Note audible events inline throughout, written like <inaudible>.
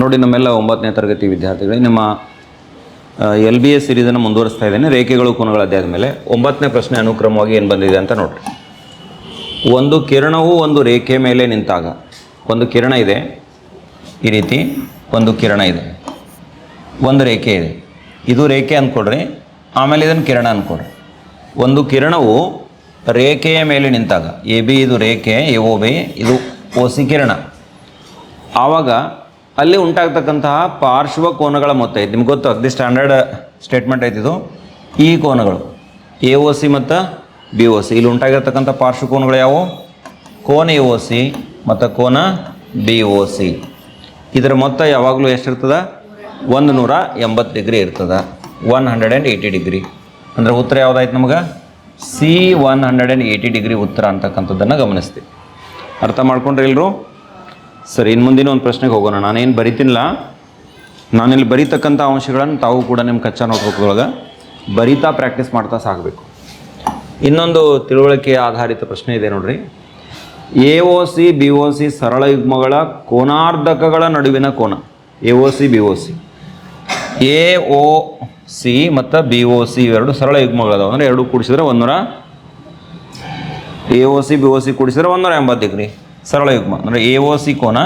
ನೋಡಿ, ನಮ್ಮೆಲ್ಲ ಒಂಬತ್ತನೇ ತರಗತಿ ವಿದ್ಯಾರ್ಥಿಗಳೇ. ನಿಮ್ಮ ಎಲ್ ಬಿ ಎಸ್ ಸಿರೀಸನ್ನು ಮುಂದುವರಿಸ್ತಾ ಇದ್ದೇನೆ. ರೇಖೆಗಳು, ಕೋನಗಳ ಅಧ್ಯಾಯದ ಮೇಲೆ. ಒಂಬತ್ತನೇ ಪ್ರಶ್ನೆ ಅನುಕ್ರಮವಾಗಿ ಏನು ಬಂದಿದೆ ಅಂತ ನೋಡಿರಿ. ಒಂದು ಕಿರಣವು ಒಂದು ರೇಖೆ ಮೇಲೆ ನಿಂತಾಗ, ಒಂದು ಕಿರಣ ಇದೆ. ಈ ರೀತಿ ಒಂದು ಕಿರಣ ಇದೆ. ಒಂದು ರೇಖೆ ಇದೆ. ಇದು ರೇಖೆ ಅಂದ್ಕೊಡ್ರಿ ಆಮೇಲೆ ಇದನ್ನು ಕಿರಣ ಅಂದ್ಕೊಡ್ರಿ ಒಂದು ಕಿರಣವು ರೇಖೆಯ ಮೇಲೆ ನಿಂತಾಗ, ಎ ಬಿ ಇದು ರೇಖೆ, ಎ ಓ ಬಿ ಇದು ಓ ಸಿ ಕಿರಣ. ಆವಾಗ ಅಲ್ಲಿ ಉಂಟಾಗ್ತಕ್ಕಂತಹ ಪಾರ್ಶ್ವ ಕೋನಗಳ ಮೊತ್ತ ಐತಿ. ನಿಮ್ಗೆ ಗೊತ್ತು ಅಗ್ದಿ ಸ್ಟ್ಯಾಂಡರ್ಡ್ ಸ್ಟೇಟ್ಮೆಂಟ್ ಐತಿದು ಈ ಕೋನಗಳು ಎ ಓ ಸಿ ಮತ್ತು ಬಿ ಓ ಸಿ ಇಲ್ಲಿ ಉಂಟಾಗಿರ್ತಕ್ಕಂಥ ಪಾರ್ಶ್ವ ಕೋನಗಳು ಯಾವುವು? ಕೋನ ಎ ಓ ಸಿ ಮತ್ತು ಕೋನ ಬಿ ಓ ಸಿ ಇದರ ಮೊತ್ತ ಯಾವಾಗಲೂ ಎಷ್ಟಿರ್ತದೆ? ಒಂದು ನೂರ ಎಂಬತ್ತು ಡಿಗ್ರಿ ಇರ್ತದ. One hundred and eighty degree. ಅಂದರೆ ಉತ್ತರ ಯಾವುದಾಯ್ತು ನಮಗೆ? C one hundred and eighty degree ಉತ್ತರ ಅಂತಕ್ಕಂಥದ್ದನ್ನು ಗಮನಿಸ್ತೀವಿ. ಅರ್ಥ ಮಾಡ್ಕೊಂಡ್ರೆ ಎಲ್ಲರೂ ಸರಿ ಇನ್ನು ಮುಂದಿನ ಒಂದು ಪ್ರಶ್ನೆಗೆ ಹೋಗೋಣ. ನಾನೇನು ಬರಿತೀನಿಲ್ಲ ನಾನಿಲ್ಲಿ ಬರೀತಕ್ಕಂಥ ಅಂಶಗಳನ್ನು ತಾವು ಕೂಡ ನಿಮ್ಮ ಕಚ್ಚಾ ನೋಟ್ಬುಕ್ದೊಳಗೆ ಬರಿತಾ ಪ್ರಾಕ್ಟೀಸ್ ಮಾಡ್ತಾ ಸಾಕಬೇಕು ಇನ್ನೊಂದು ತಿಳುವಳಿಕೆ ಆಧಾರಿತ ಪ್ರಶ್ನೆ ಇದೆ ನೋಡ್ರಿ. A O C, B O C ಸರಳ ಯುಗ್ಮಗಳ ಕೋನಾರ್ಧಕಗಳ ನಡುವಿನ ಕೋನ. A O C, B O C. A O C ಮತ್ತು ಬಿ ಒ ಸಿ ಇವೆರಡು ಸರಳ ಯುಗ್ಮಗಳದಾವ. ಅಂದರೆ ಎರಡು ಕೂಡಿಸಿದ್ರೆ ಒಂದೂರ A O C, B O C ಕೂಡಿಸಿದ್ರೆ ಒಂದೂರ ಎಂಬತ್ತು ಡಿಗ್ರಿ. ಸರಳ ಯುಗ್ಮ, ಅಂದರೆ ಎ ಓ ಸಿ ಕೋನ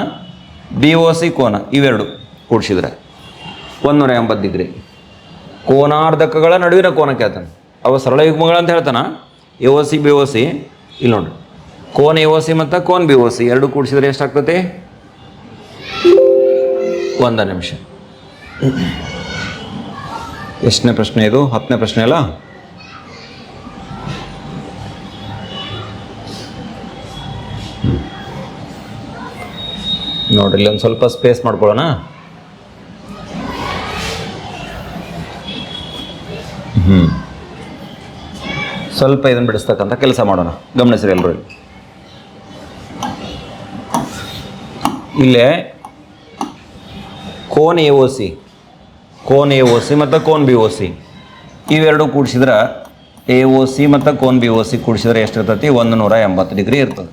ಬಿ ಓ ಸಿ ಕೋನ, ಇವೆರಡು ಕೂಡಿಸಿದ್ರೆ. ಒಂದೂರ ಎಂಬತ್ತು ಡಿಗ್ರಿ. ಕೋನಾರ್ಧಕಗಳ ನಡುವಿನ ಕೋನ ಕೇಳ್ತಾನೆ ಅವು ಸರಳ ಯುಗ್ಮಗಳು ಅಂತ ಹೇಳ್ತಾನ. A O C B O C ಇಲ್ಲಿ ನೋಡ್ರಿ ಕೋನ್ ಎ ಓ ಸಿ ಮತ್ತು ಕೋನ್ ಬಿ ಓ ಸಿ ಎರಡು ಕೂಡಿಸಿದ್ರೆ ಎಷ್ಟಾಗ್ತತಿ ಒಂದು ನಿಮಿಷ. ಎಷ್ಟನೇ ಪ್ರಶ್ನೆ ಇದು? ಹತ್ತನೇ ಪ್ರಶ್ನೆ ಅಲ್ಲ? ನೋಡ್ರಿ ಒಂದು ಸ್ವಲ್ಪ ಸ್ಪೇಸ್ ಮಾಡ್ಕೊಳ್ಳೋಣ. ಹ್ಞೂ ಸ್ವಲ್ಪ ಇದನ್ನು ಬಿಡಿಸ್ತಕ್ಕಂಥ ಕೆಲಸ ಮಾಡೋಣ. ಗಮನಿಸಿರಿ ಎಲ್ಲರೂ ಇಲ್ಲಿ. ಇಲ್ಲೇ ಕೋನ್ ಎ ಓ ಸಿ, ಕೋನ್ ಎ ಓ ಸಿ ಮತ್ತು ಕೋನ್ ಬಿ ಓ ಸಿ, ಇವೆರಡು ಕೂಡಿಸಿದ್ರೆ ಎ ಓ ಸಿ ಮತ್ತು ಕೋನ್ ಬಿ ಓ ಸಿ ಕೂಡಿಸಿದ್ರೆ ಎಷ್ಟಿರ್ತೈತಿ ಒಂದು ನೂರ ಎಂಬತ್ತು ಡಿಗ್ರಿ ಇರ್ತದೆ.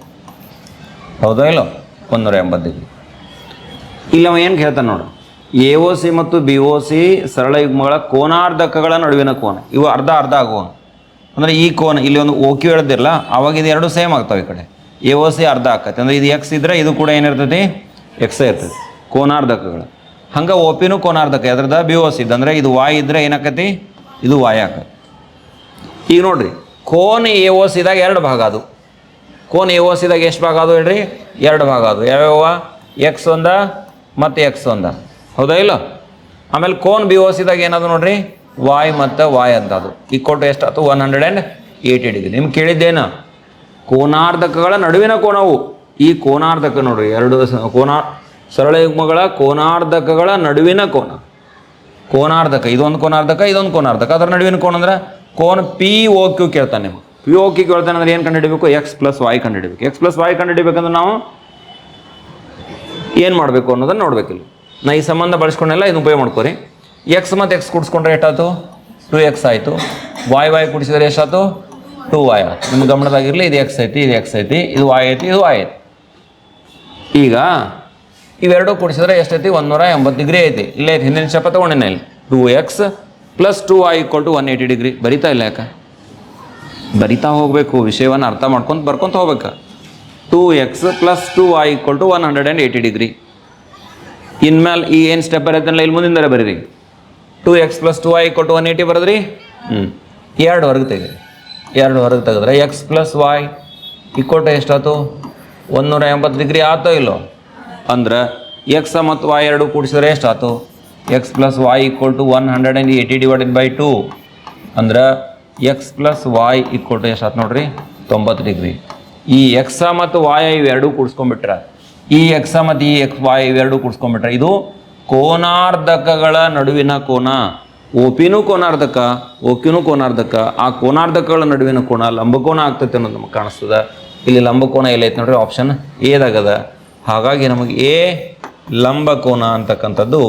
ಹೌದಾ ಇಲ್ಲೋ? ಒಂದು ನೂರ ಎಂಬತ್ತು ಡಿಗ್ರಿ. ಇಲ್ಲಿ ಅವ ಏನು ಹೇಳ್ತಾನೆ ನೋಡು? ಎ ಒ ಸಿ ಮತ್ತು ಬಿ ಒ ಸಿ ಸರಳ ಯುಗ್ಮಗಳ ಕೋನಾರ್ಧಕಗಳ ನಡುವಿನ ಕೋನ. ಇವು ಅರ್ಧ ಅರ್ಧ ಆಗುವ. ಅಂದರೆ ಈ ಕೋನ, ಇಲ್ಲಿ ಒಂದು ಓಕ್ಯೂ ಹೇಳ್ದಿರಲ್ಲ ಅವಾಗ ಇದು ಎರಡು ಸೇಮ್ ಆಗ್ತಾವೆ ಈ ಕಡೆ. ಎ ಒ ಸಿ ಅರ್ಧ ಆಕತ್ತೆ ಅಂದರೆ ಇದು ಎಕ್ಸ್ ಇದ್ದರೆ ಇದು ಕೂಡ ಏನಿರ್ತೈತಿ ಎಕ್ಸೇ ಇರ್ತೈತಿ. ಕೋನಾರ್ಧಕಗಳು. ಹಂಗೆ ಓಪಿನೂ ಕೋನಾರ್ಧಕ. ಅದ್ರದ ಬಿ ಒ ಸಿ ಅಂದರೆ ಇದು ವಾಯ್ ಇದ್ದರೆ ಏನಾಕತಿ? ಇದು ವಾಯ್ ಆಕತಿ. ಈಗ ನೋಡ್ರಿ, ಕೋನ್ ಎ ಒ ಸಿದಾಗ ಎರಡು ಭಾಗ ಅದು. ಕೋನ್ ಎ ಒ ಸಿದಾಗ ಎಷ್ಟು ಭಾಗ ಅದು ಹೇಳ್ರಿ? ಎರಡು ಭಾಗ ಅದು. ಯಾವ್ಯಾವ? ಎಕ್ಸ್ ಒಂದ ಮತ್ತು ಎಕ್ಸ್ ಒಂದ. ಹೌದಾ ಇಲ್ಲ? ಆಮೇಲೆ ಕೋನ್ ಬಿ ಓಸಿದಾಗ ಸಿದಾಗ ಏನದು ನೋಡ್ರಿ? ವಾಯ್ ಮತ್ತು ವಾಯ್ ಅಂತ ಅದು ಈ ಕೊಟ್ಟು ಎಷ್ಟಾಯ್ತು one hundred and eighty degree. ನಿಮ್ಗೆ ಕೇಳಿದ್ದೇನು? ಕೋನಾರ್ಧಕಗಳ ನಡುವಿನ ಕೋನವು. ಈ ಕೋನಾರ್ಧಕ ನೋಡ್ರಿ, ಎರಡು ಕೋನ, ಸರಳ ಯುಗ್ಮಗಳ ಕೋನಾರ್ಧಕಗಳ ನಡುವಿನ ಕೋನ. ಕೋನಾರ್ಧಕ, ಇದೊಂದು ಕೋನಾರ್ಧಕ ಇದೊಂದು ಕೋನಾರ್ಧಕ. ಅದರ ನಡುವಿನ ಕೋನ ಅಂದ್ರೆ ಕೋನ್ ಪಿ ಓ ಕ್ಯೂ ಕೇಳ್ತಾನೆ ನೀವು ಪಿ ಓ ಕ್ಯೂ ಕೇಳ್ತಾನೆ ಅಂದ್ರೆ ಏನು ಕಂಡುಹಿಡಬೇಕು? ಎಕ್ಸ್ ಪ್ಲಸ್ ವಾಯ್ ಕಂಡುಹಿಡಬೇಕು. ಎಕ್ಸ್ ಪ್ಲಸ್ ವಾಯ್ ಕಂಡುಹಿಡಬೇಕಂದ್ರೆ ನಾವು ಏನು ಮಾಡಬೇಕು ಅನ್ನೋದನ್ನು ಇಲ್ಲಿ. ನಾ ಈ ಸಂಬಂಧ ಬಳಸ್ಕೊಂಡೆಲ್ಲ ಇದನ್ನು ಉಪಯೋಗ ಮಾಡ್ಕೊರಿ. ಎಕ್ಸ್ ಮತ್ತು ಎಕ್ಸ್ ಕೂಡಿಸ್ಕೊಂಡ್ರೆ ಎಷ್ಟಾಯ್ತು? ಟು ಎಕ್ಸ್ ಆಯಿತು. ವಾಯ್ ವಾಯ್ ಕೂಡಿಸಿದ್ರೆ ಎಷ್ಟಾಯ್ತು? ಟೂ ವಾಯ್ ಆಯ್ತು. ನಿಮ್ಮ ಗಮನದಾಗಿರಲಿ ಇದು ಎಕ್ಸ್ ಐತಿ, ಇದು ಎಕ್ಸ್ ಐತಿ, ಇದು ವಾಯ್ ಐತಿ, ಇದು ವಾಯ್ ಐತಿ. ಈಗ ಇವೆರಡೂ ಕೂಡಿಸಿದ್ರೆ ಎಷ್ಟೈತಿ? ಒಂದೂರ ಎಂಬತ್ತು ಡಿಗ್ರಿ ಐತಿ. ಇಲ್ಲೇ ಐತಿ, ಹಿಂದಿನ ಶಪ ತೊಗೊಂಡಿನ ಇಲ್ಲಿ. Two X plus two Y equal to one eighty degree ಬರಿತಾ ಇಲ್ಲ ಯಾಕೆ? ಬರಿತಾ ಹೋಗಬೇಕು. ವಿಷಯವನ್ನು ಅರ್ಥ ಮಾಡ್ಕೊಂತ ಬರ್ಕೊಂತ ಹೋಗ್ಬೇಕು. Two X plus two Y equal to one hundred and eighty degree ಇನ್ಮೇಲೆ ಈ ಏನು ಸ್ಟೆಪ್ ಬರತ್ತಲ್ಲ ಇಲ್ಲಿ ಮುಂದಿಂದಲೇ ಬರೀರಿ. Two X plus two Y equal to one eighty ಬರೋದ್ರಿ? ಹ್ಞೂ ಎರಡು ಹೊರಗೆ ತೆಗೀರಿ ಎರಡು ಹೊರಗೆ ತೆಗೆದ್ರೆ X plus Y equal to ಎಷ್ಟಾಯ್ತು ಒಂದೂರ ಎಂಬತ್ತು ಡಿಗ್ರಿ ಆತೋ ಇಲ್ಲೋ? ಅಂದ್ರೆ ಎಕ್ಸ್ ಮತ್ತು ವಾಯ್ ಎರಡು ಕೂಡಿಸಿದ್ರೆ ಎಷ್ಟಾಯ್ತು? X plus Y equal to one hundred and eighty divided by two ಅಂದ್ರೆ X plus Y equal to ಎಷ್ಟಾಯ್ತು ನೋಡ್ರಿ? ತೊಂಬತ್ತು ಡಿಗ್ರಿ ಈ ಎಕ್ಸ ಮತ್ತು ವಾಯ ಇವೆರಡೂ ಕೂಡಿಸ್ಕೊಂಡ್ಬಿಟ್ರೆ. ಈ ಎಕ್ಸ ಮತ್ತು ಈ ಎಕ್ಸ್ ವಾಯ ಇವೆರಡೂ ಕೂಡಿಸ್ಕೊಂಡ್ಬಿಟ್ರೆ ಇದು ಕೋನಾರ್ಧಕಗಳ ನಡುವಿನ ಕೋನ. ಓಪಿನೂ ಕೋನಾರ್ಧಕ, ಓಕಿನೂ ಕೋನಾರ್ಧಕ. ಆ ಕೋನಾರ್ಧಕಗಳ ನಡುವಿನ ಕೋನ ಲಂಬಕೋನ ಆಗ್ತೈತೆ ಅನ್ನೋದು ನಮಗೆ ಕಾಣಿಸ್ತದೆ. ಇಲ್ಲಿ ಲಂಬಕೋನ ಎಲ್ಲೈತೆ ನೋಡ್ರಿ ಆಪ್ಷನ್ ಏದಾಗದ ಹಾಗಾಗಿ ನಮಗೆ ಎ ಲಂಬಕೋನ ಅಂತಕ್ಕಂಥದ್ದು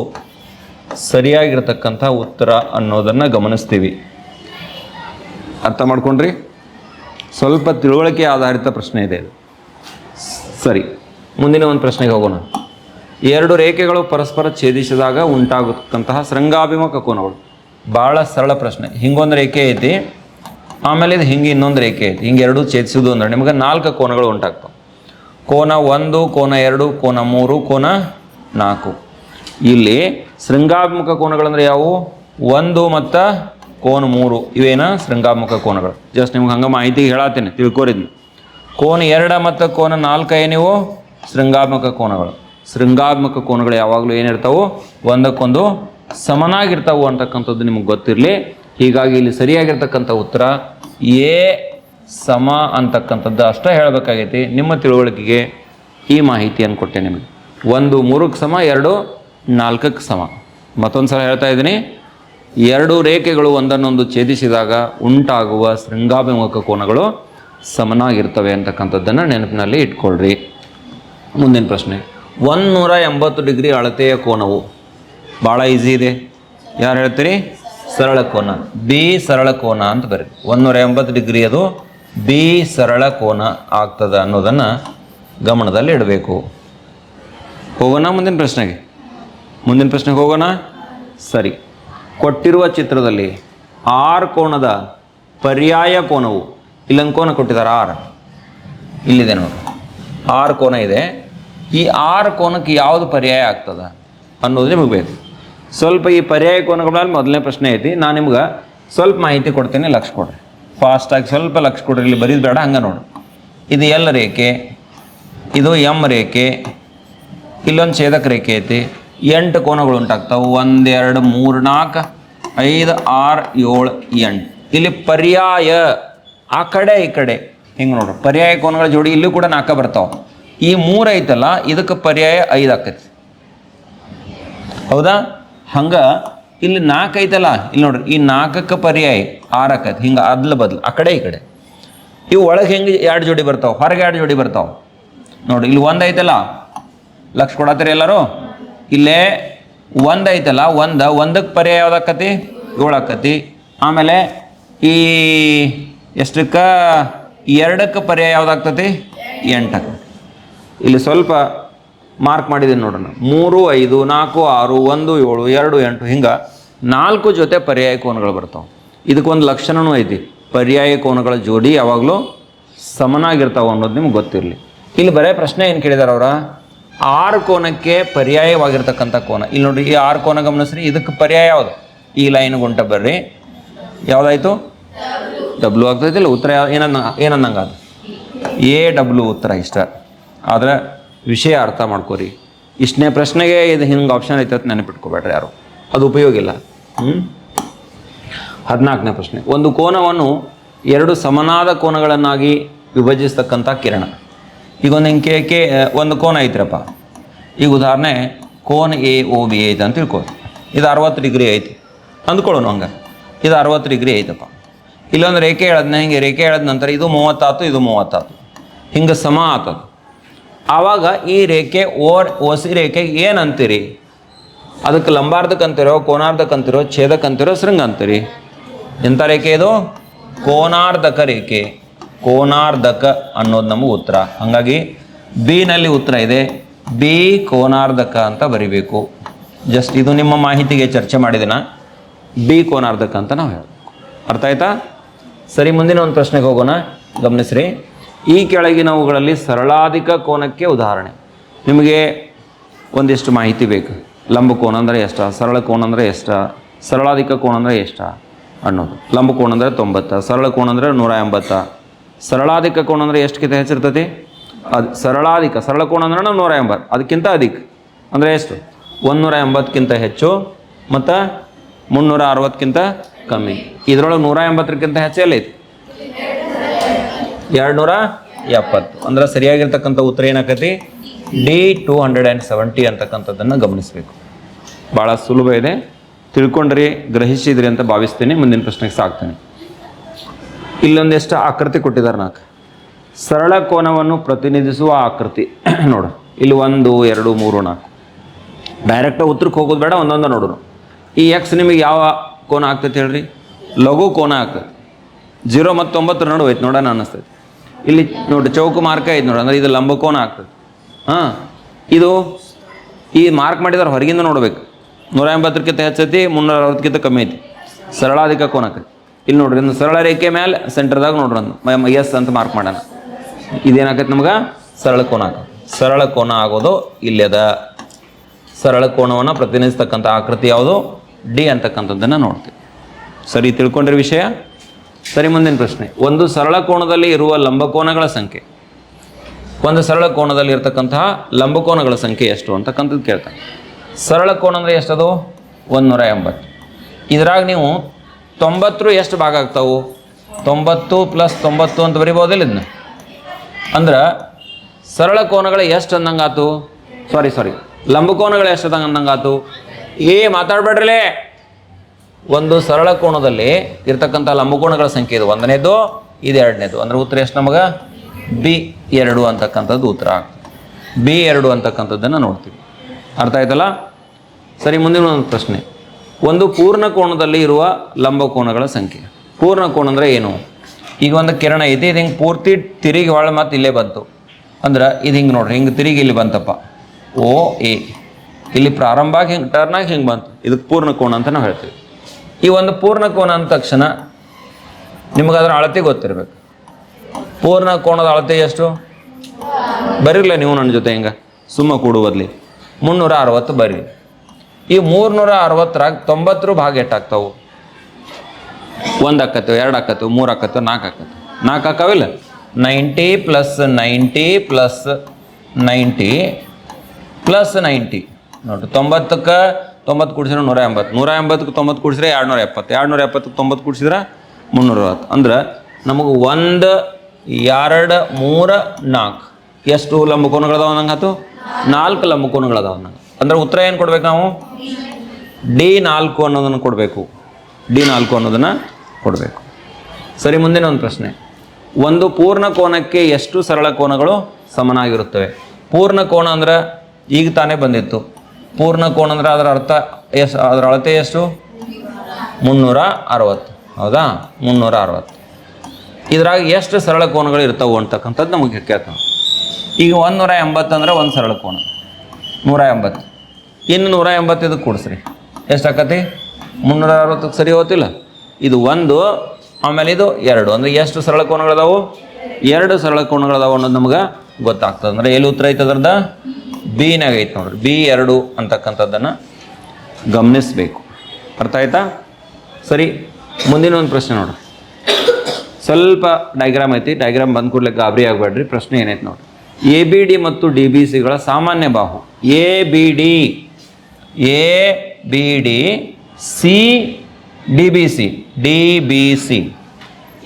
ಸರಿಯಾಗಿರ್ತಕ್ಕಂಥ ಉತ್ತರ ಅನ್ನೋದನ್ನು ಗಮನಿಸ್ತೀವಿ. ಅರ್ಥ ಮಾಡ್ಕೊಂಡ್ರಿ? ಸ್ವಲ್ಪ ತಿಳುವಳಿಕೆ ಆಧಾರಿತ ಪ್ರಶ್ನೆ ಇದೆ ಸರಿ, ಮುಂದಿನ ಒಂದು ಪ್ರಶ್ನೆಗೆ ಹೋಗೋಣ. ಎರಡು ರೇಖೆಗಳು ಪರಸ್ಪರ ಛೇದಿಸಿದಾಗ ಉಂಟಾಗತಕ್ಕಂತಹ ಶೃಂಗಾಭಿಮುಖ ಕೋನಗಳು. ಭಾಳ ಸರಳ ಪ್ರಶ್ನೆ. ಹಿಂಗೊಂದು ರೇಖೆ ಐತಿ, ಆಮೇಲೆ ಇದು ಹಿಂಗೆ ಇನ್ನೊಂದು ರೇಖೆ ಐತಿ. ಹಿಂಗೆ ಎರಡು ಛೇದಿಸೋದು ಅಂದ್ರೆ ನಿಮಗೆ ನಾಲ್ಕು ಕೋನಗಳು ಉಂಟಾಗ್ತವೆ. ಕೋನ ಒಂದು, ಕೋನ ಎರಡು, ಕೋನ ಮೂರು, ಕೋನ ನಾಲ್ಕು. ಇಲ್ಲಿ ಶೃಂಗಾಭಿಮುಖ ಕೋನಗಳಂದ್ರೆ ಯಾವುವು? ಒಂದು ಮತ್ತು ಕೋನ ಮೂರು, ಇವೇನ? ಶೃಂಗಾಮುಖ ಕೋನಗಳು. ಜಸ್ಟ್ ನಿಮ್ಗೆ ಹಂಗೆ ಮಾಹಿತಿ ಹೇಳತ್ತೇನೆ ತಿಳ್ಕೊರಿದ್ನ. ಕೋನ ಎರಡ ಮತ್ತು ಕೋನ ನಾಲ್ಕು ಏನಿವು? ಶೃಂಗಾತ್ಮಕ ಕೋನಗಳು. ಶೃಂಗಾತ್ಮಕ ಕೋನಗಳು ಯಾವಾಗಲೂ ಏನಿರ್ತಾವು? ಒಂದಕ್ಕೊಂದು ಸಮನಾಗಿರ್ತಾವು ಅಂತಕ್ಕಂಥದ್ದು ನಿಮಗೆ ಗೊತ್ತಿರಲಿ. ಹೀಗಾಗಿ ಇಲ್ಲಿ ಸರಿಯಾಗಿರ್ತಕ್ಕಂಥ ಉತ್ತರ ಎ ಸಮ ಅಂತಕ್ಕಂಥದ್ದು ಅಷ್ಟೇ ಹೇಳಬೇಕಾಗೈತಿ. ನಿಮ್ಮ ತಿಳುವಳಿಕೆಗೆ ಈ ಮಾಹಿತಿಯನ್ನು ಕೊಟ್ಟೆ ನಿಮಗೆ. ಒಂದು ಮೂರಕ್ಕೆ ಸಮ, ಎರಡು ನಾಲ್ಕಕ್ಕೆ ಸಮ. ಮತ್ತೊಂದು ಸಲ ಹೇಳ್ತಾ ಇದ್ದೀನಿ. ಎರಡು ರೇಖೆಗಳು ಒಂದನ್ನೊಂದು ಛೇದಿಸಿದಾಗ ಉಂಟಾಗುವ ಶೃಂಗಾಭಿಮುಖ ಕೋನಗಳು ಸಮನಾಗಿರ್ತವೆ ಅಂತಕ್ಕಂಥದ್ದನ್ನು ನೆನಪಿನಲ್ಲಿ ಇಟ್ಕೊಳ್ರಿ. ಮುಂದಿನ ಪ್ರಶ್ನೆ, ಒಂದುನೂರ ಎಂಬತ್ತು ಡಿಗ್ರಿ ಅಳತೆಯ ಕೋನವು ಭಾಳ ಈಸಿ ಇದೆ. ಯಾರು ಹೇಳ್ತೀರಿ? ಸರಳ ಕೋನ. ಬಿ ಸರಳ ಕೋನ ಅಂತ ಬರೀ ನೂರ ಎಂಬತ್ತು ಡಿಗ್ರಿ ಅದು ಬಿ ಸರಳ ಕೋನ ಆಗ್ತದೆ ಅನ್ನೋದನ್ನು ಗಮನದಲ್ಲಿ ಇಡಬೇಕು. ಹೋಗೋಣ ಮುಂದಿನ ಪ್ರಶ್ನೆಗೆ. ಮುಂದಿನ ಪ್ರಶ್ನೆಗೆ ಹೋಗೋಣ. ಸರಿ. ಕೊಟ್ಟಿರುವ ಚಿತ್ರದಲ್ಲಿ ಆರ್ ಕೋಣದ ಪರ್ಯಾಯ ಕೋನವು. ಇಲ್ಲೊಂದು ಕೋನ ಕೊಟ್ಟಿದ್ದಾರೆ ಆರ್. ಇಲ್ಲಿದೆ ನೋಡಿ. ಆರ್ ಕೋನ ಇದೆ. ಈ ಆರ್ ಕೋನಕ್ಕೆ ಯಾವುದು ಪರ್ಯಾಯ ಆಗ್ತದ ಅನ್ನೋದು ನಿಮಗೆ ಬೇಕು. ಸ್ವಲ್ಪ ಈ ಪರ್ಯಾಯ ಕೋನಗಳಲ್ಲಿ ಮೊದಲನೇ ಪ್ರಶ್ನೆ ಐತಿ. ನಾನು ನಿಮ್ಗೆ ಸ್ವಲ್ಪ ಮಾಹಿತಿ ಕೊಡ್ತೀನಿ, ಲಕ್ಷ ಕೊಡ್ರಿ. ಫಾಸ್ಟಾಗಿ ಸ್ವಲ್ಪ ಲಕ್ಷ ಕೊಡ್ರಿ. ಇಲ್ಲಿ ಬರೀದು ಬೇಡ, ಹಂಗೆ ನೋಡು. ಇದು ಎಲ್ ರೇಖೆ? ಇದು ಎಂ ರೇಖೆ? ಇಲ್ಲೊಂದು ಛೇದಕ ರೇಖೆ ಐತಿ. ಎಂಟು ಕೋನಗಳು ಉಂಟಾಗ್ತವೆ. ಒಂದು ಎರಡು ಮೂರು, ನಾಲ್ಕು, ಐದು, ಆರು, ಏಳು, ಎಂಟು. ಇಲ್ಲಿ ಪರ್ಯಾಯ, ಆ ಕಡೆ, ಈ ಕಡೆ. ಹಿಂಗೆ ನೋಡ್ರಿ. ಪರ್ಯಾಯ ಕೋನಗಳ ಜೋಡಿ ಇಲ್ಲೂ ಕೂಡ ನಾಲ್ಕು ಬರ್ತಾವೆ. ಈ ಮೂರು ಐತಲ್ಲ, ಇದಕ್ಕೆ ಪರ್ಯಾಯ ಐದು ಆಕೈತಿ. ಹೌದಾ? ಹಂಗೆ ಇಲ್ಲಿ ನಾಲ್ಕು ಐತಲ್ಲ. ಇಲ್ಲಿ ನೋಡ್ರಿ, ಈ ನಾಲ್ಕಕ್ಕೆ ಪರ್ಯಾಯ ಆರು ಆಕೈತಿ. ಹಿಂಗೆ ಅದ್ಲ ಬದ್ಲು, ಆ ಕಡೆ, ಈ ಕಡೆ. ಇವು ಒಳಗೆ ಹೆಂಗೆ ಎರಡು ಜೋಡಿ ಬರ್ತಾವೆ? ಹೊರಗೆ ಎರಡು ಜೋಡಿ ಬರ್ತಾವೆ? ನೋಡಿ ಇಲ್ಲಿ ಒಂದು ಐತಲ್ಲ. ಲಕ್ಷ ಕೊಡತ್ತೀರಿ ಎಲ್ಲರೂ? ಇಲ್ಲೇ ಒಂದು ಐತಲ್ಲ, ಒಂದು ಒಂದಕ್ಕೆ ಪರ್ಯಾಯ ಯಾವ್ದಾಕತಿ ಏಳು ಆಕತಿ ಆಮೇಲೆ ಈ ಎಷ್ಟಕ್ಕೆ? ಎರಡಕ್ಕೆ ಪರ್ಯಾಯ ಯಾವ್ದಾಗ್ತತಿ? ಎಂಟು ಆಕತಿ ಇಲ್ಲಿ ಸ್ವಲ್ಪ ಮಾರ್ಕ್ ಮಾಡಿದ್ದೀನಿ ನೋಡೋಣ. ಮೂರು, ಐದು, ನಾಲ್ಕು, ಆರು, ಒಂದು, ಏಳು, ಎರಡು, ಎಂಟು, ಹಿಂಗೆ ನಾಲ್ಕು ಜೊತೆ ಪರ್ಯಾಯ ಕೋನಗಳು ಬರ್ತಾವೆ. ಇದಕ್ಕೊಂದು ಲಕ್ಷಣವೂ ಐತಿ. ಪರ್ಯಾಯ ಕೋನಗಳ ಜೋಡಿ ಯಾವಾಗಲೂ ಸಮನಾಗಿರ್ತಾವೆ ಅನ್ನೋದು ನಿಮ್ಗೆ ಗೊತ್ತಿರಲಿ. ಇಲ್ಲಿ ಬರೇ ಪ್ರಶ್ನೆ ಏನು ಕೇಳಿದಾರೆ ಅವರ? ಆರು ಕೋನಕ್ಕೆ ಪರ್ಯಾಯವಾಗಿರ್ತಕ್ಕಂಥ ಕೋನ. ಇಲ್ಲಿ ನೋಡಿರಿ ಈ ಆರು ಕೋನ ಗಮನಿಸ್ರಿ, ಇದಕ್ಕೆ ಪರ್ಯಾಯ ಯಾವುದು? ಈ ಲೈನ್ ಗುಂಟ ಬರ್ರಿ. ಯಾವುದಾಯ್ತು? ಡಬ್ಲ್ಯೂ ಆಗ್ತೈತಿಲ್ಲ ಉತ್ತರ ಏನನ್ನ ಏನನ್ನಂಗ ಅದು? ಎ ಡಬ್ಲ್ಯೂ ಉತ್ತರ ಇಷ್ಟ. ಆದರೆ ವಿಷಯ ಅರ್ಥ ಮಾಡ್ಕೋರಿ. ಇಷ್ಟನೇ ಪ್ರಶ್ನೆಗೆ ಇದು ಹಿಂಗೆ ಆಪ್ಷನ್ ಐತೆ ಅಂತ ನೆನಪಿಟ್ಕೋಬೇಡ್ರಿ ಯಾರು. ಅದು ಉಪಯೋಗ ಇಲ್ಲ. ಹ್ಞೂ ಹದಿನಾಲ್ಕನೇ ಪ್ರಶ್ನೆ. ಒಂದು ಕೋನವನ್ನು ಎರಡು ಸಮನಾದ ಕೋನಗಳನ್ನಾಗಿ ವಿಭಜಿಸ್ತಕ್ಕಂಥ ಕಿರಣ. ಈಗ ಒಂದು ಹಿಂಗೆ ಕೆ ಒಂದು ಕೋನ ಐತ್ರಪ್ಪ. ಈಗ ಉದಾಹರಣೆ, ಕೋನ್ ಎ, ಓ, ಬಿ ಐತೆ ಅಂತ ತಿಳ್ಕೊ ಇದು ಅರವತ್ತು ಡಿಗ್ರಿ ಐತಿ. ಅಂದ್ಕೊಳ್ಳೋಣ ಹಂಗೆ. ಇದು ಅರವತ್ತು ಡಿಗ್ರಿ ಐತಪ್ಪ. ಇಲ್ಲೊಂದು ರೇಖೆ ಹೇಳದ್ನ ಹಿಂಗೆ, ರೇಖೆ ಹೇಳದ ನಂತರ ಇದು ಮೂವತ್ತಾತು ಇದು ಮೂವತ್ತಾತು. ಹಿಂಗೆ ಸಮ ಆತದ. ಆವಾಗ ಈ ರೇಖೆ ಓರ್ ಓಸಿ ರೇಖೆ ಏನು ಅಂತೀರಿ? ಅದಕ್ಕೆ ಲಂಬಾರ್ಧಕ್ಕೆ ಅಂತಿರೋ ಕೋನಾರ್ಧಕ್ಕೆ ಅಂತಿರೋ ಛೇದಕ್ಕೆ ಅಂತಿರೋ ಶೃಂಗ ಅಂತೀರಿ ಎಂಥ ರೇಖೆ ಇದು? ಕೋನಾರ್ಧಕ ರೇಖೆ. ಕೋನಾರ್ಧಕ ಅನ್ನೋದು ನಮಗೆ ಉತ್ತರ. ಹಾಗಾಗಿ ಬಿನಲ್ಲಿ ಉತ್ತರ ಇದೆ. ಬಿ ಕೋನಾರ್ಧಕ ಅಂತ ಬರಿಬೇಕು. ಜಸ್ಟ್ ಇದು ನಿಮ್ಮ ಮಾಹಿತಿಗೆ ಚರ್ಚೆ ಮಾಡಿದಿನ ಬಿ ಕೋನಾರ್ಧಕ ಅಂತ ನಾವು ಹೇಳಬೇಕು. ಅರ್ಥ ಆಯ್ತಾ? ಸರಿ, ಮುಂದಿನ ಒಂದು ಪ್ರಶ್ನೆಗೆ ಹೋಗೋಣ. ಗಮನಿಸ್ರಿ. ಈ ಕೆಳಗಿನವುಗಳಲ್ಲಿ ಸರಳಾಧಿಕ ಕೋನಕ್ಕೆ ಉದಾಹರಣೆ. ನಿಮಗೆ ಒಂದಿಷ್ಟು ಮಾಹಿತಿ ಬೇಕು. ಲಂಬ ಕೋನ ಅಂದರೆ ಎಷ್ಟ? ಸರಳ ಕೋನ ಅಂದರೆ ಎಷ್ಟ? ಸರಳಾಧಿಕ ಕೋನ ಅಂದರೆ ಎಷ್ಟ ಅನ್ನೋದು. ಲಂಬ ಕೋನ ಅಂದರೆ ತೊಂಬತ್ತ. ಸರಳ ಕೋನ ಅಂದರೆ ನೂರ ಎಂಬತ್ತ. ಸರಳಾಧಿಕ ಕೋಣ ಅಂದರೆ ಎಷ್ಟಕ್ಕಿಂತ ಹೆಚ್ಚಿರ್ತೈತಿ? ಅದು ಸರಳಾಧಿಕ, ಸರಳ ಕೋಣ ಅಂದ್ರೆ ನೂರ ಎಂಬತ್ತು, ಅದಕ್ಕಿಂತ ಅಧಿಕ. ಅಂದರೆ ಎಷ್ಟು? ಒಂದೂರ ಎಂಬತ್ತಕ್ಕಿಂತ ಹೆಚ್ಚು, ಮತ್ತು ಮುನ್ನೂರ ಅರವತ್ತಕ್ಕಿಂತ ಕಮ್ಮಿ. ಇದರೊಳಗೆ ನೂರ ಎಂಬತ್ತಕ್ಕಿಂತ ಹೆಚ್ಚು ಎಲ್ಲೈತಿ ಎರಡು ನೂರ ಎಪ್ಪತ್ತು. ಅಂದ್ರೆ ಸರಿಯಾಗಿರ್ತಕ್ಕಂಥ ಉತ್ತರ ಏನಾಕತಿ? D two hundred and seventy ಅಂತಕ್ಕಂಥದ್ದನ್ನು ಗಮನಿಸಬೇಕು. ಭಾಳ ಸುಲಭ ಇದೆ. ತಿಳ್ಕೊಂಡ್ರಿ, ಗ್ರಹಿಸಿದ್ರಿ ಅಂತ ಭಾವಿಸ್ತೀನಿ. ಮುಂದಿನ ಪ್ರಶ್ನೆಗೆ ಸಾಕ್ತೀನಿ. ಇಲ್ಲೊಂದಿಷ್ಟು ಆಕೃತಿ ಕೊಟ್ಟಿದ್ದಾರೆ ನಾಲ್ಕು. ಸರಳ ಕೋನವನ್ನು ಪ್ರತಿನಿಧಿಸುವ ಆಕೃತಿ. <clears throat> ನೋಡು, ಇಲ್ಲಿ ಒಂದು, ಎರಡು, ಮೂರು, ನಾಲ್ಕು. ಡೈರೆಕ್ಟಾಗಿ ಉತ್ತರಕ್ಕೆ ಹೋಗೋದು ಬೇಡ, ಒಂದೊಂದು ನೋಡೋಣ ಈ ಎಕ್ಸ್ ನಿಮಗೆ ಯಾವ ಕೋನ ಆಗ್ತೈತೆ ಹೇಳ್ರಿ? ಲಘು ಕೋನ ಆಗ್ತದೆ ಜೀರೋ ಮತ್ತು ಒಂಬತ್ತರ ನಡುವೆ ಐತೆ ನೋಡೋಣ ಅನ್ನಿಸ್ತೈತೆ. ಇಲ್ಲಿ ನೋಡಿ, ಚೌಕ ಮಾರ್ಕ ಐತೆ ನೋಡಿ, ಅಂದ್ರೆ ಇದು ಲಂಬ ಕೋನ ಆಗ್ತದೆ ಹಾಂ, ಇದು ಈ ಮಾರ್ಕ್ ಮಾಡಿದ್ರೆ ಹೊರಗಿಂದ ನೋಡ್ಬೇಕು. ನೂರ ಎಂಬತ್ತರಕ್ಕಿಂತ ಹೆಚ್ಚೈತಿ, ಮುನ್ನೂರ ಅರವತ್ತಕ್ಕಿಂತ ಕಮ್ಮಿ ಐತಿ. ಸರಳಾಧಿಕ ಕೋನ ಆಕೈತಿ ಇಲ್ಲಿ ನೋಡ್ರಿ ಒಂದು ಸರಳ ರೇಖೆ ಮೇಲೆ ಸೆಂಟರ್ದಾಗ ನೋಡ್ರಿ ಒಂದು. ಎಸ್ ಅಂತ ಮಾರ್ಕ್ ಮಾಡೋಣ. ಇದೇನಾಗತ್ತೆ ನಮ್ಗೆ? ಸರಳ ಕೋನ ಸರಳ ಕೋನ ಆಗೋದು ಇಲ್ಲದ ಸರಳ ಕೋನವನ್ನು ಪ್ರತಿನಿಧಿಸ್ತಕ್ಕಂಥ ಆಕೃತಿ ಯಾವುದು? ಡಿ ಅಂತಕ್ಕಂಥದ್ದನ್ನು ನೋಡ್ತೀವಿ. ಸರಿ, ತಿಳ್ಕೊಂಡಿರೋ ವಿಷಯ? ಸರಿ, ಮುಂದಿನ ಪ್ರಶ್ನೆ. ಒಂದು ಸರಳ ಕೋಣದಲ್ಲಿ ಇರುವ ಲಂಬಕೋನಗಳ ಸಂಖ್ಯೆ. ಒಂದು ಸರಳ ಕೋಣದಲ್ಲಿ ಇರತಕ್ಕಂತಹ ಲಂಬಕೋನಗಳ ಸಂಖ್ಯೆ ಎಷ್ಟು ಅಂತಕ್ಕಂಥದ್ದು ಕೇಳ್ತಾರೆ ಸರಳ ಕೋಣ ಅಂದರೆ ಎಷ್ಟದು? ಒಂದುನೂರ ಎಂಬತ್ತು. ಇದ್ರಾಗ ನೀವು ತೊಂಬತ್ತರು ಎಷ್ಟು ಭಾಗ ಆಗ್ತಾವು? ತೊಂಬತ್ತು ಪ್ಲಸ್ ತೊಂಬತ್ತು ಅಂತ ಬರಿಬೋದಿಲ್ಲ ಇದನ್ನ ಅಂದ್ರೆ ಸರಳ ಕೋನಗಳು ಎಷ್ಟು ಅಂದಂಗಾತು? ಸಾರಿ ಸಾರಿ ಲಂಬಕೋನಗಳು ಎಷ್ಟು ಅಂದಂಗಾತು? ಏ, ಮಾತಾಡ್ಬೇಡ್ರಲೇ. ಒಂದು ಸರಳ ಕೋನದಲ್ಲಿ ಇರ್ತಕ್ಕಂಥ ಲಂಬಕೋನಗಳ ಸಂಖ್ಯೆ ಇದು. ಒಂದನೇದು, ಇದು ಎರಡನೇದು. ಅಂದ್ರೆ ಉತ್ತರ ಎಷ್ಟು ನಮಗೆ? ಬಿ ಎರಡು ಅಂತಕ್ಕಂಥದ್ದು ಉತ್ತರ ಆಗ್ತದೆ. ಬಿ ಎರಡು ಅಂತಕ್ಕಂಥದ್ದನ್ನು ನೋಡ್ತೀವಿ. ಅರ್ಥ ಆಯ್ತಲ್ಲ? ಸರಿ, ಮುಂದಿನ ಒಂದು ಪ್ರಶ್ನೆ. ಒಂದು ಪೂರ್ಣ ಕೋಣದಲ್ಲಿ ಇರುವ ಲಂಬಕೋನಗಳ ಸಂಖ್ಯೆ. ಪೂರ್ಣ ಕೋಣ ಅಂದರೆ ಏನು? ಈಗ ಒಂದು ಕಿರಣ ಐತಿ ಇದು ಹಿಂಗೆ ಪೂರ್ತಿ ತಿರುಗಿ ಒಳ ಮತ್ತು ಇಲ್ಲೇ ಬಂತು. ಅಂದ್ರೆ ಇದು ಹಿಂಗೆ ನೋಡ್ರಿ, ಹಿಂಗೆ ತಿರುಗಿ ಇಲ್ಲಿ ಬಂತಪ್ಪ. O, A. ಇಲ್ಲಿ ಪ್ರಾರಂಭ ಆಗಿ ಹಿಂಗೆ ಟರ್ನ್ ಆಗಿ ಹಿಂಗೆ ಬಂತು. ಇದಕ್ಕೆ ಪೂರ್ಣ ಕೋಣ ಅಂತ ನಾವು ಹೇಳ್ತೀವಿ. ಈ ಒಂದು ಪೂರ್ಣ ಕೋಣ ಅಂದ ತಕ್ಷಣ ನಿಮಗೆ ಅದರ ಅಳತೆ ಗೊತ್ತಿರಬೇಕು. ಪೂರ್ಣ ಕೋಣದ ಅಳತೆ ಎಷ್ಟು? ಬರಿಲ್ಲ ನೀವು ನನ್ನ ಜೊತೆ ಹಿಂಗೆ ಸುಮ್ಮ ಕೂಡು ಬದಲಿ ಮುನ್ನೂರ ಅರವತ್ತು ಬರ್ರಿ. ಈ ಮೂರ್ನೂರ ಅರವತ್ತರಾಗ ತೊಂಬತ್ತರ ಭಾಗ ಎಷ್ಟಾಗ್ತಾವು ಒಂದು ಆಕತ್ತು ಎರಡು ಆಕತ್ತು ಮೂರು ಆಕತ್ತು ನಾಲ್ಕು ಆಕತ್ತು ನಾಲ್ಕು ಆಕಾವಿಲ್ಲ ninety plus ninety plus ninety plus ninety. ನೋಡ್ರಿ, ತೊಂಬತ್ತಕ್ಕೆ ತೊಂಬತ್ತು ಕೂಡಿಸಿದ್ರೆ ನೂರ ಎಂಬತ್ತು ನೂರ ಎಂಬತ್ತಕ್ಕೆ ತೊಂಬತ್ತು ಕೂಡಿಸಿದ್ರೆ ಎರಡು ನೂರ ಎಪ್ಪತ್ತು ಎರಡು ನೂರ ಎಪ್ಪತ್ತಕ್ಕೆ ತೊಂಬತ್ತು ಕೂಡಿಸಿದ್ರೆ ಮುನ್ನೂರ ಅರವತ್ತು ಅಂದ್ರೆ ನಮಗೆ ಒಂದು, ಎರಡು, ಮೂರು, ನಾಲ್ಕು. ಎಷ್ಟು ಲಂಬಕೋನಗಳದಾವ ಆತು? ನಾಲ್ಕು ಲಂಬಕೋನಗಳದಾವ ನಂಗೆ ಅಂದ್ರೆ ಉತ್ತರ ಏನು ಕೊಡ್ಬೇಕು ನಾವು? ಡಿ ನಾಲ್ಕು ಅನ್ನೋದನ್ನು ಕೊಡಬೇಕು. ಡಿ ನಾಲ್ಕು ಅನ್ನೋದನ್ನು ಕೊಡಬೇಕು. ಸರಿ, ಮುಂದಿನ ಒಂದು ಪ್ರಶ್ನೆ. ಒಂದು ಪೂರ್ಣ ಕೋನಕ್ಕೆ ಎಷ್ಟು ಸರಳ ಕೋನಗಳು ಸಮನಾಗಿರುತ್ತವೆ? ಪೂರ್ಣ ಕೋನ ಅಂದ್ರೆ ಈಗ ತಾನೇ ಬಂದಿತ್ತು. ಪೂರ್ಣ ಕೋನ ಅಂದರೆ ಅದರ ಅರ್ಥ ಎಷ್ಟು ಅದರ ಅಳತೆ ಎಷ್ಟು? ಮುನ್ನೂರ ಅರವತ್ತು. ಹೌದಾ? ಮುನ್ನೂರ ಅರವತ್ತು. ಇದ್ರಾಗ ಎಷ್ಟು ಸರಳ ಕೋನಗಳು ಇರ್ತವೆ ಅಂತಕ್ಕಂಥದ್ದು ನಮಗೆ ಕೇಳ್ತಾವೆ. ಈಗ ಒಂದು ನೂರ ಎಂಬತ್ತು ಅಂದ್ರೆ ಒಂದು ಸರಳ ಕೋನ. ನೂರ ಎಂಬತ್ತು. ಇನ್ನು ನೂರ ಎಂಬತ್ತೈದು ಕೂಡಿಸ್ರಿ. ಕೊಡಿಸ್ರಿ ಎಷ್ಟು ಆಕತಿ? ಮುನ್ನೂರ ಅರವತ್ತಕ್ಕೆ ಸರಿ ಹೋಗ್ತಿಲ್ಲ ಇದು ಒಂದು, ಆಮೇಲೆ ಇದು ಎರಡು. ಅಂದರೆ ಎಷ್ಟು ಸರಳ ಕೋನಗಳದಾವು? ಎರಡು ಸರಳ ಕೋನಗಳದಾವು ಅನ್ನೋದು ನಮ್ಗೆ ಗೊತ್ತಾಗ್ತದೆ. ಅಂದರೆ ಎಲ್ಲಿ ಉತ್ತರ ಐತೆ ಅದ್ರದ ಬಿನಾಗ ಐತೆ ನೋಡ್ರಿ. ಬಿ ಎರಡು ಅಂತಕ್ಕಂಥದ್ದನ್ನು ಗಮನಿಸಬೇಕು. ಅರ್ಥ ಆಯ್ತಾ? ಸರಿ, ಮುಂದಿನ ಒಂದು ಪ್ರಶ್ನೆ ನೋಡ್ರಿ. ಸ್ವಲ್ಪ ಡೈಗ್ರಾಮ್ ಐತಿ. ಡೈಗ್ರಾಮ್ ಬಂದ ಕೂಡಲೇ ಗಾಬರಿ ಆಗಬೇಡ್ರಿ. ಪ್ರಶ್ನೆ ಏನೈತೆ ನೋಡಿ ಎ ಬಿ ಡಿ ಮತ್ತು ಡಿ ಬಿ ಸಿಗಳ ಸಾಮಾನ್ಯ ಬಾಹು. A B D A B D C D B C D B C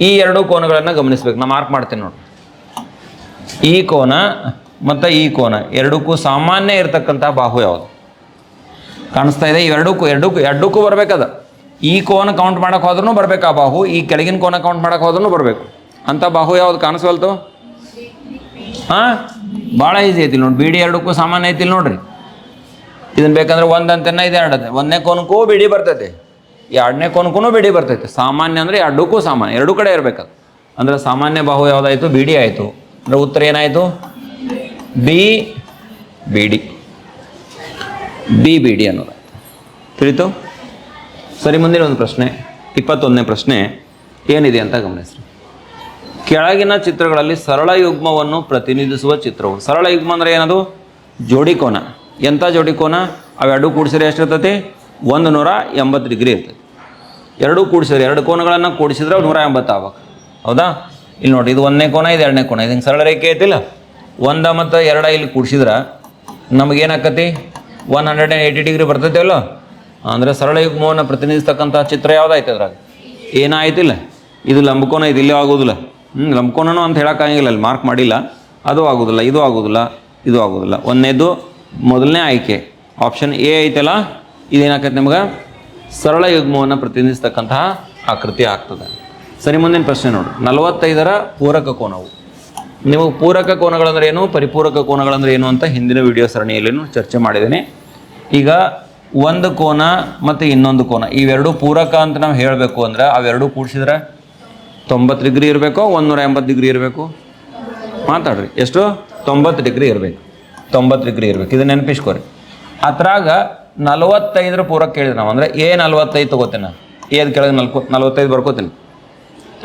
ಈ ಎರಡು ಕೋನಗಳನ್ನು ಗಮನಿಸ್ಬೇಕು. ನಾನು ಮಾರ್ಕ್ ಮಾಡ್ತೀನಿ ನೋಡಿ. ಈ ಕೋನ ಮತ್ತು ಈ ಕೋನ ಎರಡಕ್ಕೂ ಸಾಮಾನ್ಯ ಇರತಕ್ಕಂಥ ಬಾಹು ಯಾವುದು? ಕಾಣಿಸ್ತಾ ಇದೆ ಇವೆರಡಕ್ಕೂ ಎರಡಕ್ಕೂ ಎರಡಕ್ಕೂ ಬರಬೇಕದ ಈ ಕೋನ ಕೌಂಟ್ ಮಾಡೋಕೆ ಹೋದ್ರೂ ಬರಬೇಕು ಆ ಬಾಹು ಈ ಕೆಳಗಿನ ಕೋನ ಕೌಂಟ್ ಮಾಡೋಕೆ ಹೋದ್ರೂ ಬರಬೇಕು. ಅಂಥ ಬಾಹು ಯಾವ್ದು ಕಾಣಿಸ್ವಲ್ತು? ಹಾಂ? ಭಾಳ ಈಸಿ ಐತಿ ನೋಡಿ. ಬಿ ಡಿ ಎರಡಕ್ಕೂ ಸಾಮಾನ್ಯ ಐತಿಲ್ ನೋಡ್ರಿ. ಇದನ್ನ ಬೇಕಂದ್ರೆ ಒಂದಂತೆನ ಇದೆ ಇದು ಎರಡು ಅಂತೆ ಒಂದನೇ ಕೋನಕ್ಕೂ ಬಿಡಿ ಬರ್ತೈತೆ. ಎರಡನೇ ಕೋನಕ್ಕೂ ಬಿಡಿ ಬರ್ತೈತೆ. ಸಾಮಾನ್ಯ ಅಂದರೆ ಎರಡಕ್ಕೂ ಸಾಮಾನ್ಯ. ಎರಡೂ ಕಡೆ ಇರಬೇಕದು. ಅಂದ್ರೆ ಸಾಮಾನ್ಯ ಬಾಹು ಯಾವುದಾಯಿತು? ಬಿಡಿ ಆಯಿತು. ಅಂದರೆ ಉತ್ತರ ಏನಾಯಿತು? B B D B B D ಅನ್ನೋದು. ತಿಳಿತು? ಸರಿ, ಮುಂದಿನ ಒಂದು ಪ್ರಶ್ನೆ, ಇಪ್ಪತ್ತೊಂದನೇ ಪ್ರಶ್ನೆ ಏನಿದೆ ಅಂತ ಗಮನಿಸ್ರಿ. ಕೆಳಗಿನ ಚಿತ್ರಗಳಲ್ಲಿ ಸರಳ ಯುಗ್ಮವನ್ನು ಪ್ರತಿನಿಧಿಸುವ ಚಿತ್ರವು. ಸರಳ ಯುಗ್ಮ ಅಂದರೆ ಏನದು? ಜೋಡಿ ಕೋನ. ಎಂಥ ಜೋಡಿ ಕೋನ? ಅವೆರಡು ಕೂಡಿಸಿದ್ರೆ ಎಷ್ಟಿರ್ತೈತಿ? ಒಂದು ನೂರ ಎಂಬತ್ತು ಡಿಗ್ರಿ ಇರ್ತೈತಿ. ಎರಡೂ ಕೂಡಿಸಿದ್ರೆ, ಎರಡು ಕೋನಗಳನ್ನು ಕೂಡಿಸಿದ್ರೆ ನೂರ ಎಂಬತ್ತು ಆಗ್ಬೇಕು. ಹೌದಾ? ಇಲ್ಲಿ ನೋಡಿ, ಇದು ಒಂದನೇ ಕೋನ, ಇದು ಎರಡನೇ ಕೋನ. ಇದು ಹಿಂಗೆ ಸರಳ ರೇಖೆ ಐತಿಲ್ಲ? ಒಂದ ಮತ್ತು ಎರಡ ಇಲ್ಲಿ ಕೂಡಿಸಿದ್ರೆ ನಮಗೇನಾಕತಿ? One hundred and eighty degree ಬರ್ತೈತೆ ಅಲ್ಲೋ? ಅಂದರೆ ಸರಳ ಯುಗ್ಮವನ್ನು ಪ್ರತಿನಿಧಿಸ್ತಕ್ಕಂಥ ಚಿತ್ರ ಯಾವುದಾಯ್ತು ಅದ್ರಾಗ? ಏನಾಯ್ತಿಲ್ಲ? ಇದು ಲಂಬಕೋನ ಇದು ಇಲ್ಲೇ ಆಗೋದಿಲ್ಲ. ಹ್ಞೂ ಲಂಬಕೋನೂ ಅಂತ ಹೇಳೋಕ್ಕಾಗಿಲ್ಲ, ಅಲ್ಲಿ ಮಾರ್ಕ್ ಮಾಡಿಲ್ಲ. ಅದು ಆಗೋದಿಲ್ಲ, ಇದು ಆಗೋದಿಲ್ಲ ಇದು ಆಗೋದಿಲ್ಲ. ಒಂದನೇದು ಮೊದಲನೇ ಆಯ್ಕೆ. ಆಪ್ಷನ್ ಎ ಐತಲ್ಲ ಇದೇನಾಕೈತೆ ನಿಮ್ಗೆ? ಸರಳ ಯುಗ್ಮವನ್ನು ಪ್ರತಿನಿಧಿಸ್ತಕ್ಕಂತಹ ಆಕೃತಿ ಆಗ್ತದೆ. ಸರಿ, ಮುಂದಿನ ಪ್ರಶ್ನೆ ನೋಡಿ. ನಲವತ್ತೈದರ ಪೂರಕ ಕೋನವು. ನಿಮಗೆ ಪೂರಕ ಕೋನಗಳಂದ್ರೆ ಏನು? ಪರಿಪೂರಕ ಕೋನಗಳಂದ್ರೆ ಏನು ಅಂತ ಹಿಂದಿನ ವಿಡಿಯೋ ಸರಣಿಯಲ್ಲಿನೂ ಚರ್ಚೆ ಮಾಡಿದ್ದೀನಿ. ಈಗ ಒಂದು ಕೋನ ಮತ್ತು ಇನ್ನೊಂದು ಕೋನ. ಇವೆರಡು ಪೂರಕ ಅಂತ ನಾವು ಹೇಳಬೇಕು ಅಂದ್ರೆ ಅವೆರಡು ಕೂಡಿಸಿದ್ರೆ ತೊಂಬತ್ತು ಡಿಗ್ರಿ ಇರಬೇಕು? ನೂರ ಎಂಬತ್ತು ಡಿಗ್ರಿ ಇರಬೇಕು? ಮಾತಾಡ್ರಿ. ಎಷ್ಟು? ತೊಂಬತ್ತು ಡಿಗ್ರಿ ಇರಬೇಕು. ತೊಂಬತ್ತು ಡಿಗ್ರಿ ಇರಬೇಕು. ಇದು ನೆನಪಿಸ್ಕೊರಿ. ಅದ್ರಾಗ ನಲವತ್ತೈದರ ಪೂರಕ ಕೇಳಿದೆ ನಾವು. ಅಂದರೆ ಎ ನಲವತ್ತೈದು ತೊಗೋತೇನೆ ಎದ್ ಕೆಳಗೆ ನಲ್ಕೊ, ನಲ್ವತ್ತೈದು ಬರ್ಕೋತೀನಿ.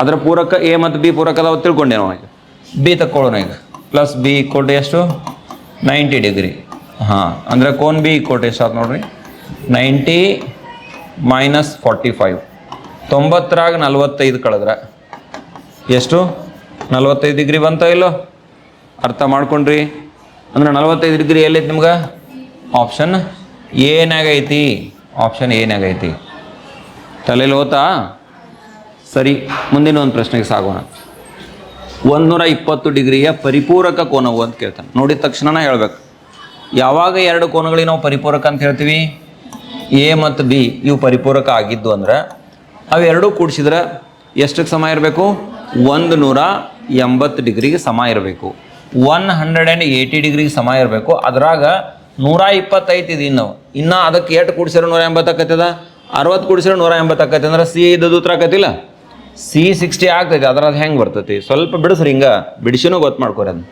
ಅದರ ಪೂರಕ ಎ ಮತ್ತು ಬಿ ಪೂರಕ ಅದಾವ ತಿಳ್ಕೊಂಡೆ ನಾವು ಈಗ. ಬಿ ತಕ್ಕೊಳ್ಳೋಣ ಈಗ. ಪ್ಲಸ್ ಬಿ ಕೊಟ್ಟು ಎಷ್ಟು? Ninety degree. ಹಾಂ, ಅಂದರೆ ಕೋನ್ ಬಿ ಕೊಟ್ಟು ಎಷ್ಟು ಆಯ್ತು ನೋಡ್ರಿ? Ninety minus forty five. ತೊಂಬತ್ತರಾಗ ನಲ್ವತ್ತೈದು ಕಳೆದ್ರೆ ಎಷ್ಟು? ನಲ್ವತ್ತೈದು ಡಿಗ್ರಿ ಬಂತ ಇಲ್ಲೋ? ಅರ್ಥ ಮಾಡ್ಕೊಂಡ್ರಿ. ಅಂದ್ರೆ ನಲ್ವತ್ತೈದು ಡಿಗ್ರಿ ಎಲ್ಲೈತಿ ನಿಮ್ಗೆ? ಆಪ್ಷನ್ ಏನಾಗೈತಿ ಆಪ್ಷನ್ ಏನಾಗೈತಿ ತಲೆಯಲ್ಲಿ ಹೋತಾ ಸರಿ, ಮುಂದಿನ ಒಂದು ಪ್ರಶ್ನೆಗೆ ಸಾಗೋಣ. ಒಂದೂರ ಇಪ್ಪತ್ತು ಡಿಗ್ರಿಯ ಪರಿಪೂರಕ ಕೋನವು ಅಂತ ಕೇಳ್ತಾನೆ. ನೋಡಿದ ತಕ್ಷಣನೇ ಹೇಳ್ಬೇಕು. ಯಾವಾಗ ಎರಡು ಕೋನಗಳಿಗೆ ನಾವು ಪರಿಪೂರಕ ಅಂತ ಹೇಳ್ತೀವಿ? ಎ ಮತ್ತು ಬಿ ಇವು ಪರಿಪೂರಕ ಆಗಿದ್ದು ಅಂದ್ರೆ ಅವೆರಡೂ ಕೂಡಿಸಿದ್ರೆ ಎಷ್ಟಕ್ಕೆ ಸಮ ಇರಬೇಕು? ಒಂದು ನೂರ ಎಂಬತ್ತು ಡಿಗ್ರಿಗೆ ಸಮ ಇರಬೇಕು. ಒನ್ ಹಂಡ್ರೆಡ್ ಆ್ಯಂಡ್ ಏಯ್ಟಿ ಡಿಗ್ರಿಗೆ ಸಮ ಇರಬೇಕು. ಅದ್ರಾಗ ನೂರ ಇಪ್ಪತ್ತೈದು ಇದೆ ಇನ್ನು ಇನ್ನು ಅದಕ್ಕೆ ಎಷ್ಟು ಕೂಡಿಸಿರೋ ನೂರ ಎಂಬತ್ತು ಅರವತ್ತು ಕೂಡಿಸಿರೋ ನೂರ ಎಂಬತ್ತು ಅಂದ್ರೆ ಸಿ ಇದ್ದದ್ದು ಉತ್ತರ ಆಕತಿಲ್ಲ ಸಿ ಸಿಕ್ಸ್ಟಿ ಆಗ್ತೈತಿ, ಅದ್ರದ್ದು ಹೆಂಗೆ ಬರ್ತೈತಿ? ಸ್ವಲ್ಪ ಬಿಡಿಸ್ರಿ ಹಿಂಗೆ ಬಿಡಿಸಿನೂ ಗೊತ್ತು ಮಾಡ್ಕೊರಿ ಅದು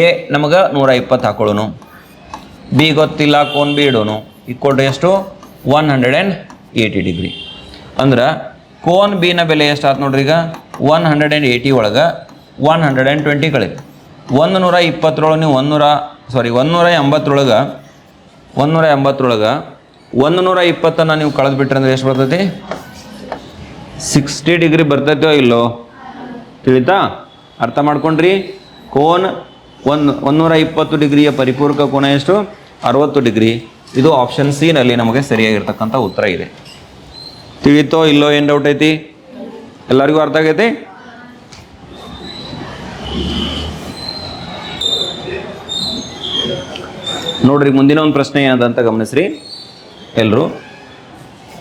ಎ ನಮಗೆ ನೂರ ಇಪ್ಪತ್ತು ಹಾಕೊಳ್ಳೋನು ಬಿ ಗೊತ್ತಿಲ್ಲ, ಕೋನ್ ಬಿ ಇಡೋನು. ಕೊಡ್ರಿ ಎಷ್ಟು? One hundred and eighty degree. ಅಂದ್ರೆ ಕೋನ್ ಬಿನ ಬೆಲೆ ಎಷ್ಟು ಆಯ್ತು ನೋಡ್ರಿ ಈಗ? ಒನ್ ಹಂಡ್ರೆಡ್ ಆ್ಯಂಡ್ ಏಯ್ಟಿ ಒಳಗೆ ಒನ್ ಹಂಡ್ರೆಡ್ ಆ್ಯಂಡ್ ಟ್ವೆಂಟಿ ಕಳೀತು ಒಂದು ನೂರ ಇಪ್ಪತ್ತರೊಳಗೆ ನೀವು ಒಂದು ನೂರ ಸಾರಿ ಒಂದು ನೂರ ಎಂಬತ್ತರೊಳಗೆ ಒಂದು ನೂರ ಎಂಬತ್ತರೊಳಗೆ ಒಂದು ನೂರ ಇಪ್ಪತ್ತನ್ನು ನೀವು ಕಳೆದು ಅಂದರೆ ಅಂದ್ರೆ ಎಷ್ಟು ಬರ್ತೈತಿ? ಸಿಕ್ಸ್ಟಿ ಡಿಗ್ರಿ ಬರ್ತೈತೋ ಇಲ್ಲೋ? ತಿಳಿತಾ? ಅರ್ಥ ಮಾಡ್ಕೊಂಡ್ರಿ? ಕೋನ್ ಒಂದು ಒಂದೂರ ಇಪ್ಪತ್ತು ಡಿಗ್ರಿಯ ಪರಿಪೂರಕ ಕೋನ ಎಷ್ಟು? ಅರವತ್ತು ಡಿಗ್ರಿ. ಇದು ಆಪ್ಷನ್ ಸಿನಲ್ಲಿ ನಮಗೆ ಸರಿಯಾಗಿರ್ತಕ್ಕಂಥ ಉತ್ತರ ಇದೆ. ತಿಳಿತೋ ಇಲ್ಲೋ ಏನು ಡೌಟ್ ಐತಿ? ಎಲ್ಲರಿಗೂ ಅರ್ಥ ಆಗೈತಿ? ನೋಡ್ರಿ, ಮುಂದಿನ ಒಂದು ಪ್ರಶ್ನೆ ಏನದಂತ ಗಮನಿಸ್ರಿ. ಎಲ್ಲರೂ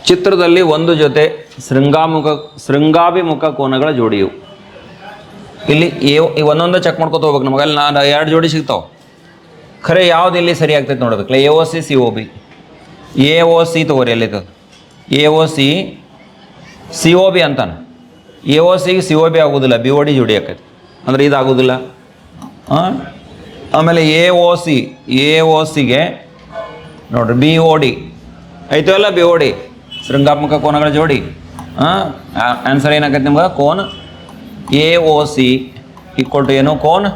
ಚಿತ್ರದಲ್ಲಿ ಒಂದು ಜೊತೆ ಶೃಂಗಾಮುಖ, ಶೃಂಗಾಭಿಮುಖ ಕೋನಗಳ ಜೋಡಿಯು. ಇಲ್ಲಿ ಒಂದೊಂದು ಚೆಕ್ ಮಾಡ್ಕೊತ ಹೋಗ್ಬೇಕು ನಮಗೆ. ಅಲ್ಲಿ ನಾನು ಎರಡು ಜೋಡಿ ಸಿಗ್ತಾವೆ. ಖರೆ ಯಾವ್ದು ಇಲ್ಲಿ ಸರಿ ಆಗ್ತೈತೆ ನೋಡ್ಬೇಕಲ್ಲ A O C C O B A O C ತಗೋರಿ ಅಲ್ಲಿ A O C C O B ಅಂತಾನೆ. A O C C O B ಆಗೋದಿಲ್ಲ. ಬಿ ಒ ಡಿ ಜೋಡಿ ಆಕೈತಿ ಅಂದ್ರೆ ಇದಾಗೋದಿಲ್ಲ. ಹಾಂ ಆಮೇಲೆ A O C A O ಸಿಗೆ ನೋಡ್ರಿ ಬಿ ಓ ಡಿ ಐತೋ ಅಲ್ಲ ಬಿ ಓ ಡಿ ಶೃಂಗಾತ್ಮಕ ಕೋನಗಳ ಜೋಡಿ. ಹಾಂ ಆನ್ಸರ್ ಏನಾಗತ್ತೆ ನಿಮ್ಗೆ? Cone A O C equal to ಏನು? ಕೋನ್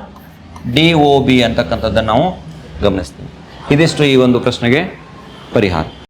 ಡಿ ಒ ಬಿ ಅಂತಕ್ಕಂಥದ್ದನ್ನು ನಾವು ಗಮನಿಸ್ತೀವಿ. ಇದಿಷ್ಟು ಈ ಒಂದು ಪ್ರಶ್ನೆಗೆ ಪರಿಹಾರ.